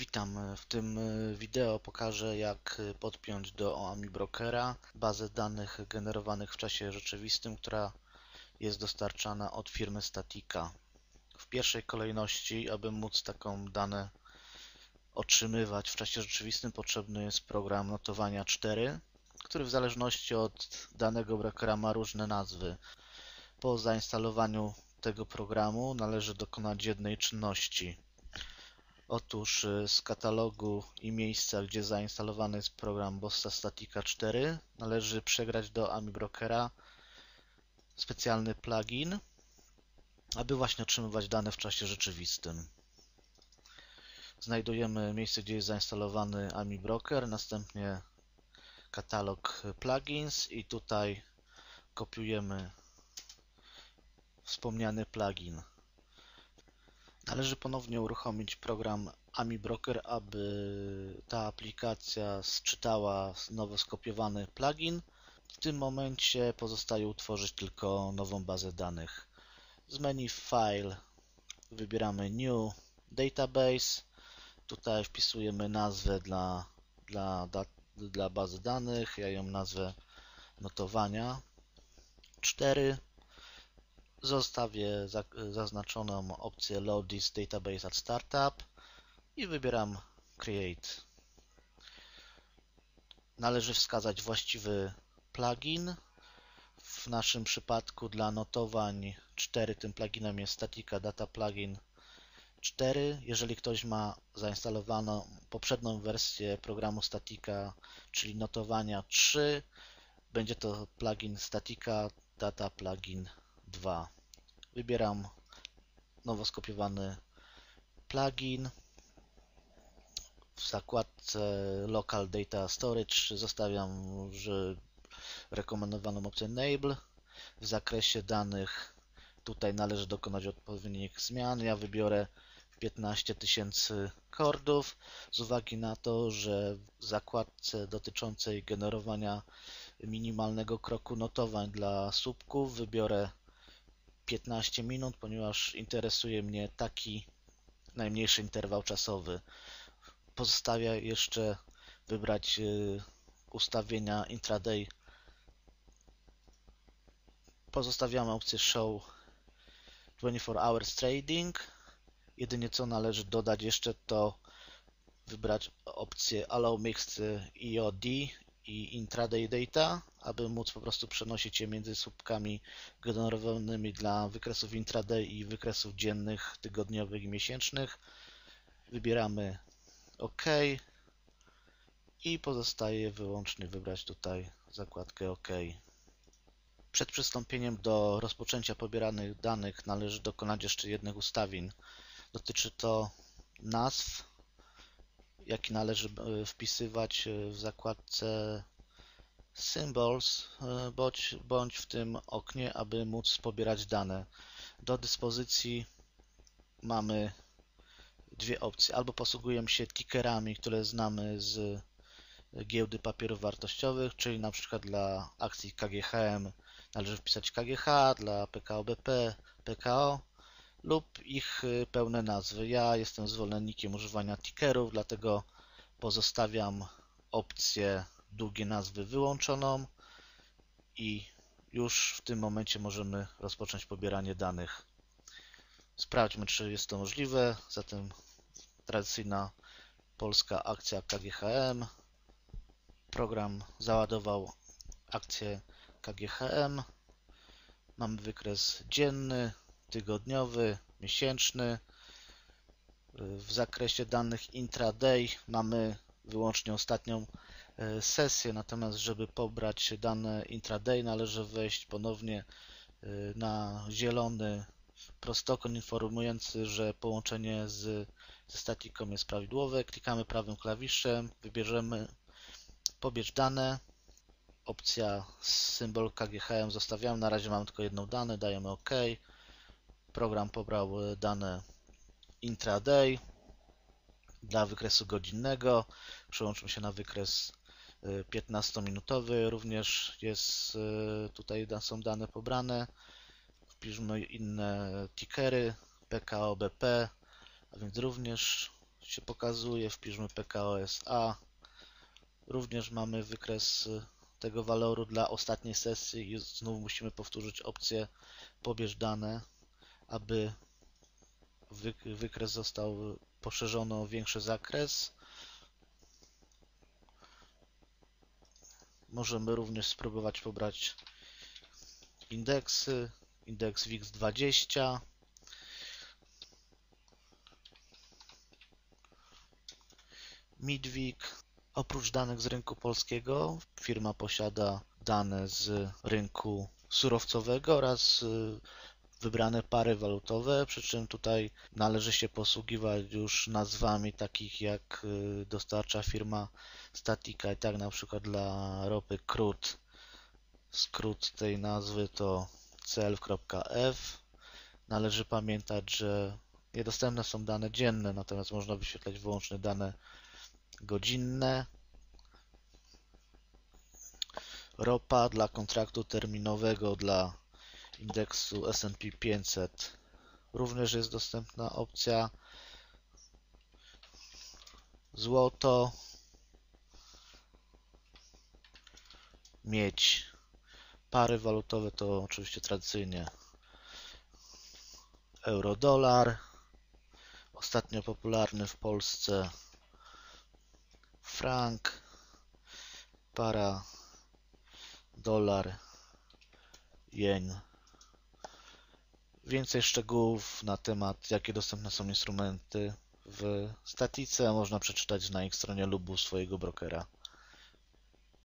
Witam. W tym e, wideo pokażę jak e, podpiąć do OAMI Brokera bazę danych generowanych w czasie rzeczywistym, która jest dostarczana od firmy Statika. W pierwszej kolejności, aby móc taką dane otrzymywać w czasie rzeczywistym potrzebny jest program notowania 4, który w zależności od danego brokera ma różne nazwy. Po zainstalowaniu tego programu należy dokonać jednej czynności Otóż y, z katalogu i miejsca, gdzie zainstalowany jest program Bossa Statica 4 należy przegrać do AMI Brokera specjalny plugin, aby właśnie otrzymywać dane w czasie rzeczywistym. Znajdujemy miejsce, gdzie jest zainstalowany AMI Broker, następnie katalog plugins i tutaj kopiujemy wspomniany plugin. Należy ponownie uruchomić program AMI Broker, aby ta aplikacja sczytała nowo skopiowany plugin. W tym momencie pozostaje utworzyć tylko nową bazę danych. Z menu File wybieramy New Database. Tutaj wpisujemy nazwę dla, dla, dla bazy danych. Ja ją nazwę notowania 4 Zostawię zaznaczoną opcję Load this database at startup i wybieram Create. Należy wskazać właściwy plugin. W naszym przypadku dla notowań 4 tym pluginem jest Statica Data Plugin 4. Jeżeli ktoś ma zainstalowaną poprzednią wersję programu Statica, czyli notowania 3, będzie to plugin Statica Data Plugin 2. Wybieram nowo skopiowany plugin. W zakładce Local Data Storage zostawiam że rekomendowaną opcję Enable. W zakresie danych tutaj należy dokonać odpowiednich zmian. Ja wybiorę 15 tysięcy kordów z uwagi na to, że w zakładce dotyczącej generowania minimalnego kroku notowań dla słupków wybiorę 15 minut, ponieważ interesuje mnie taki najmniejszy interwał czasowy. Pozostawia jeszcze wybrać y, ustawienia intraday. Pozostawiamy opcję Show 24 Hours Trading. Jedynie co należy dodać jeszcze to wybrać opcję Allow Mixed EOD i intraday data, aby móc po prostu przenosić je między słupkami generowanymi dla wykresów intraday i wykresów dziennych, tygodniowych i miesięcznych. Wybieramy OK i pozostaje wyłącznie wybrać tutaj zakładkę OK. Przed przystąpieniem do rozpoczęcia pobieranych danych należy dokonać jeszcze jednych ustawień. Dotyczy to nazw jaki należy e, wpisywać e, w zakładce Symbols e, bądź, bądź w tym oknie, aby móc pobierać dane. Do dyspozycji mamy dwie opcje. Albo posługujemy się tickerami, które znamy z giełdy papierów wartościowych, czyli na przykład dla akcji KGHM należy wpisać KGH, dla PKO BP, PKO lub ich y, pełne nazwy. Ja jestem zwolennikiem używania tickerów, dlatego pozostawiam opcję długie nazwy wyłączoną i już w tym momencie możemy rozpocząć pobieranie danych. Sprawdźmy, czy jest to możliwe. Zatem tradycyjna polska akcja KGHM. Program załadował akcję KGHM. Mamy wykres dzienny, tygodniowy, miesięczny. W zakresie danych intraday mamy wyłącznie ostatnią sesję, natomiast żeby pobrać dane intraday należy wejść ponownie e, na zielony prostokąt informujący, że połączenie z, ze statiką jest prawidłowe. Klikamy prawym klawiszem, wybierzemy pobierz dane, opcja symbol KGHM zostawiamy, na razie mamy tylko jedną dane, dajemy OK. Program pobrał e, dane intraday dla wykresu godzinnego. Przełączmy się na wykres 15-minutowy. E, Również jest e, tutaj są dane pobrane. Wpiszmy inne tickery PKO BP, a więc również się pokazuje. Wpiszmy PKOSA. Również mamy wykres y, tego waloru dla ostatniej sesji i znów musimy powtórzyć opcję pobierz dane, aby wy- wykres został poszerzony o większy zakres. Możemy również spróbować pobrać indeksy, indeks WIX20, Midwik. Oprócz danych z rynku polskiego, firma posiada dane z rynku surowcowego oraz y, wybrane pary walutowe, przy czym tutaj należy się posługiwać już nazwami takich jak y, dostarcza firma Statika. I tak na przykład dla ropy crude skrót tej nazwy to cl.f należy pamiętać, że niedostępne są dane dzienne, natomiast można wyświetlać wyłącznie dane godzinne. Ropa dla kontraktu terminowego dla indeksu S&P 500 również jest dostępna opcja złoto. Miedź pary walutowe to oczywiście tradycyjnie euro-dolar. Ostatnio popularny w Polsce frank. Para dolar jeń Więcej szczegółów na temat, jakie dostępne są instrumenty w statice można przeczytać na ich stronie lub u swojego brokera.